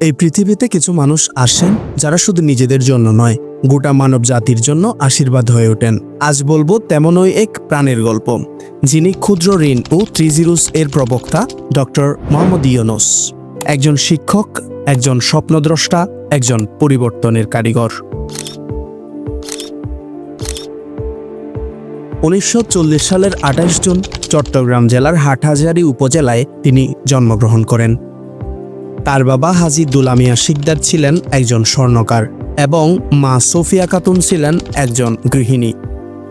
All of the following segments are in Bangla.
এই পৃথিবীতে কিছু মানুষ আসেন যারা শুধু নিজেদের জন্য নয়, গোটা মানব জাতির জন্য আশীর্বাদ হয়ে ওঠেন। আজ বলব তেমনই এক প্রাণের গল্প, যিনি ক্ষুদ্র ঋণ ও ট্রিজিরুস এর প্রবক্তা ডক্টর মোহাম্মদ ইউনুস। একজন শিক্ষক, একজন স্বপ্নদ্রষ্টা, একজন পরিবর্তনের কারিগর। উনিশশো চল্লিশ সালের আঠাশ জুন চট্টগ্রাম জেলার হাটহাজারী উপজেলায় তিনি জন্মগ্রহণ করেন। তার বাবা হাজি দুলামিয়া শিকদার ছিলেন একজন স্বর্ণকার এবং মা সোফিয়া খাতুন ছিলেন একজন গৃহিণী।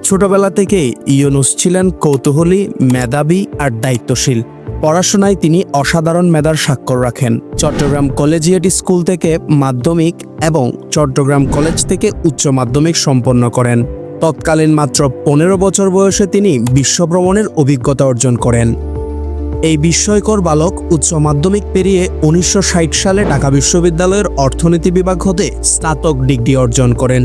ছোটবেলা থেকেই ইউনুস ছিলেন কৌতূহলী, মেধাবী আর দায়িত্বশীল। পড়াশোনায় তিনি অসাধারণ মেধার স্বাক্ষর রাখেন। চট্টগ্রাম কলেজিয়েট স্কুল থেকে মাধ্যমিক এবং চট্টগ্রাম কলেজ থেকে উচ্চ মাধ্যমিক সম্পন্ন করেন। তৎকালীন মাত্র পনেরো বছর বয়সে তিনি বিশ্বভ্রমণের অভিজ্ঞতা অর্জন করেন। এই বিস্ময়কর বালক উচ্চ মাধ্যমিক পেরিয়ে উনিশশো ষাট সালে ঢাকা বিশ্ববিদ্যালয়ের অর্থনীতি বিভাগ হতে স্নাতক ডিগ্রি অর্জন করেন।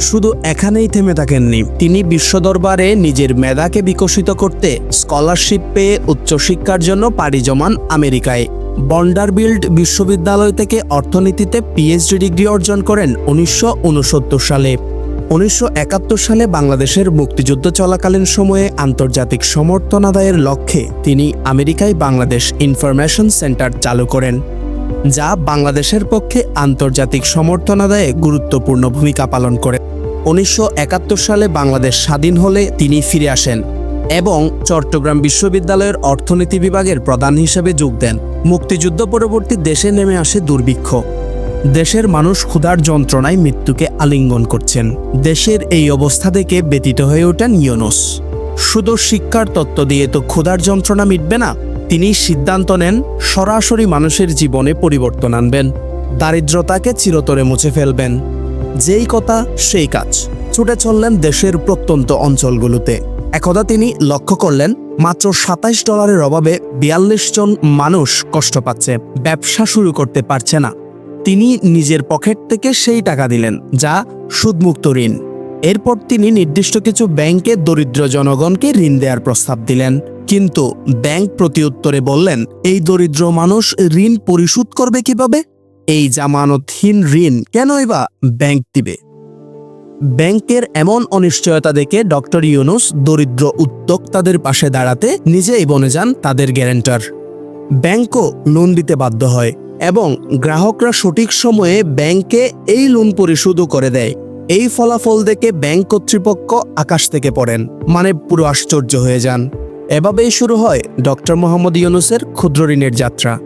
শুধু এখানেই থেমে থাকেননি, তিনি বিশ্ব দরবারে নিজের মেধাকে বিকশিত করতে স্কলারশিপ পেয়ে উচ্চশিক্ষার জন্য পাড়ি জমান আমেরিকায়। বন্ডারবিল্ড বিশ্ববিদ্যালয় থেকে অর্থনীতিতে পিএইচডি ডিগ্রি অর্জন করেন উনিশশো উনসত্তর সালে। উনিশশো একাত্তর সালে বাংলাদেশের মুক্তিযুদ্ধ চলাকালীন সময়ে আন্তর্জাতিক সমর্থন আদায়ের লক্ষ্যে তিনি আমেরিকায় বাংলাদেশ ইনফরমেশন সেন্টার চালু করেন, যা বাংলাদেশের পক্ষে আন্তর্জাতিক সমর্থন আদায়ে গুরুত্বপূর্ণ ভূমিকা পালন করে। উনিশশো একাত্তর সালে বাংলাদেশ স্বাধীন হলে তিনি ফিরে আসেন এবং চট্টগ্রাম বিশ্ববিদ্যালয়ের অর্থনীতি বিভাগের প্রধান হিসেবে যোগ দেন। মুক্তিযুদ্ধ পরবর্তী দেশে নেমে আসে দুর্ভিক্ষ। দেশের মানুষ ক্ষুধার যন্ত্রণায় মৃত্যুকে আলিঙ্গন করছেন। দেশের এই অবস্থা থেকে ব্যতীত হয়ে ওঠেন ইউনুস। শুধু শিক্ষার তত্ত্ব দিয়ে তো ক্ষুধার যন্ত্রণা মিটবে না, তিনি সিদ্ধান্ত নেন সরাসরি মানুষের জীবনে পরিবর্তন আনবেন। দারিদ্রতাকে চিরতরে মুছে ফেলবেন। যেই কথা সেই কাজ, ছুটে চললেন দেশের প্রত্যন্ত অঞ্চলগুলোতে। একদা তিনি লক্ষ্য করলেন, মাত্র সাতাইশ ডলারের অভাবে বিয়াল্লিশ জন মানুষ কষ্ট পাচ্ছে, ব্যবসা শুরু করতে পারছে না। তিনি নিজের পকেট থেকে সেই টাকা দিলেন, যা সুদমুক্ত ঋণ। এরপর তিনি নির্দিষ্ট কিছু ব্যাংকে দরিদ্র জনগণকে ঋণ দেওয়ার প্রস্তাব দিলেন। কিন্তু ব্যাংক প্রতিউত্তরে বললেন, এই দরিদ্র মানুষ ঋণ পরিশোধ করবে কীভাবে? এই জামানতহীন ঋণ কেনই বা ব্যাংক দিবে? ব্যাংকের এমন অনিশ্চয়তা দেখে ডক্টর ইউনুস দরিদ্র উদ্যোক্তাদের পাশে দাঁড়াতে নিজেই বনে যান তাদের গ্যারেন্টার। ব্যাংকও লোন দিতে বাধ্য হয়। এবং গ্রাহকরা সঠিক সময়ে ব্যাংকে এই লোন পরিশোধও করে দেয়। এই ফলাফল দেখে ব্যাংক কর্তৃপক্ষ আকাশ থেকে পড়েন মানে পুরো আশ্চর্য হয়ে যান। এভাবেই শুরু হয় ডক্টর মোহাম্মদ ইউনুসের ক্ষুদ্র ঋণের যাত্রা।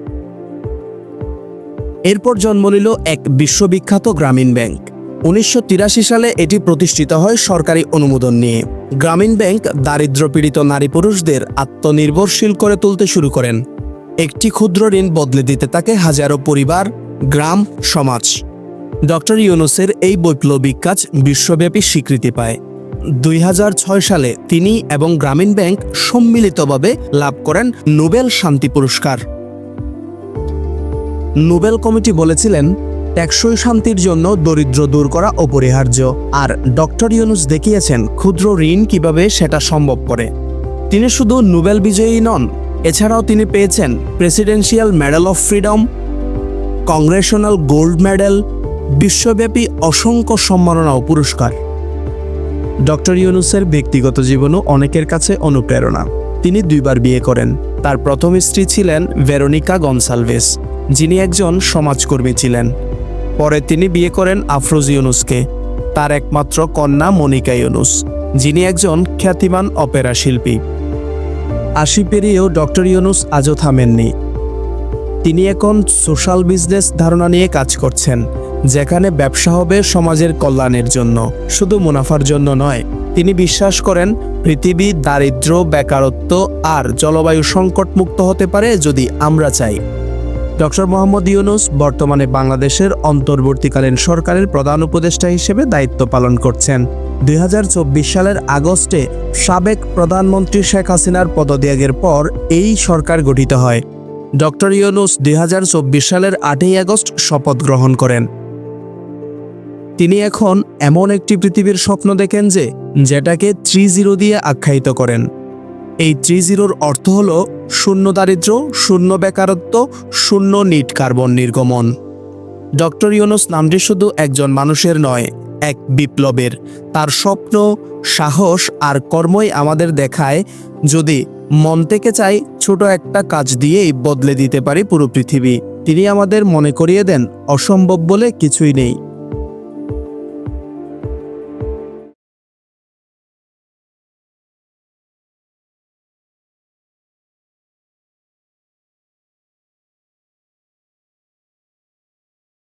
এরপর জন্ম নিল এক বিশ্ববিখ্যাত গ্রামীণ ব্যাংক। উনিশশো তিরাশি সালে এটি প্রতিষ্ঠিত হয় সরকারি অনুমোদন নিয়ে। গ্রামীণ ব্যাংক দারিদ্র পীড়িত নারী পুরুষদের আত্মনির্ভরশীল করে তুলতে শুরু করেন। একটি ক্ষুদ্র ঋণ বদলে দিতে থাকে হাজারো পরিবার, গ্রাম, সমাজ। ডক্টর ইউনুসের এই বৈপ্লবিক কাজ বিশ্বব্যাপী স্বীকৃতি পায়। দুই হাজার ছয় সালে তিনি এবং গ্রামীণ ব্যাংক সম্মিলিতভাবে লাভ করেন নোবেল শান্তি পুরস্কার। নোবেল কমিটি বলেছিলেন, টেকসই শান্তির জন্য দরিদ্র দূর করা অপরিহার্য। আর ডক্টর ইউনুস দেখিয়েছেন, ক্ষুদ্র ঋণ কীভাবে সেটা সম্ভব করে? তিনি শুধু নোবেল বিজয়ী নন এছাড়াও তিনি পেয়েছেন presidential medal of freedom, congressional gold medal, বিশ্বব্যাপী অসংখ্য সম্মাননা ও পুরস্কার। ডক্টর ইউনুসের ব্যক্তিগত জীবনও অনেকের কাছে অনুপ্রেরণা। তিনি দুইবার বিয়ে করেন। তার প্রথম স্ত্রী ছিলেন ভেরোনিকা গনসালভেস, যিনি একজন সমাজকর্মী ছিলেন। পরে তিনি বিয়ে করেন আফরোজ ইউনুসকে। তার একমাত্র কন্যা মনিকা ইউনুস, যিনি একজন খ্যাতিমান অপেরা শিল্পী। আশি পেরিয়েও ডক্টর ইউনুস আজও থামেননি। তিনি এখন সোশ্যাল বিজনেস ধারণা নিয়ে কাজ করছেন, যেখানে ব্যবসা হবে সমাজের কল্যাণের জন্য, শুধু মুনাফার জন্য নয়। তিনি বিশ্বাস করেন, পৃথিবী দারিদ্র, বেকারত্ব আর জলবায়ু সংকট মুক্ত হতে পারে যদি আমরা চাই। ডক্টর মোহাম্মদ ইউনুস বর্তমানে বাংলাদেশের অন্তর্বর্তীকালীন সরকারের প্রধান উপদেষ্টা হিসেবে দায়িত্ব পালন করছেন। দুই হাজার চব্বিশ সালের আগস্টে সাবেক প্রধানমন্ত্রী শেখ হাসিনার পদত্যাগের পর এই সরকার গঠিত হয়। ডক্টর ইউনুস দুই সালের আটই আগস্ট শপথ গ্রহণ করেন। তিনি এখন এমন একটি পৃথিবীর স্বপ্ন দেখেন যে যেটাকে থ্রি জিরো দিয়ে আখ্যায়িত করেন। এই থ্রি জিরোর অর্থ হল শূন্য দারিদ্র, শূন্য বেকারত্ব, শূন্য নিট কার্বন নির্গমন। ডক্টর ইউনুস নামটি শুধু একজন মানুষের নয় এক বিপ্লবের। তার স্বপ্ন, সাহস আর কর্মই আমাদের দেখায় যদি মন থেকে চাই ছোট একটা কাজ দিয়েই বদলে দিতে পারি পুরো পৃথিবী। তিনি আমাদের মনে করিয়ে দেন, অসম্ভব বলে কিছুই নেই।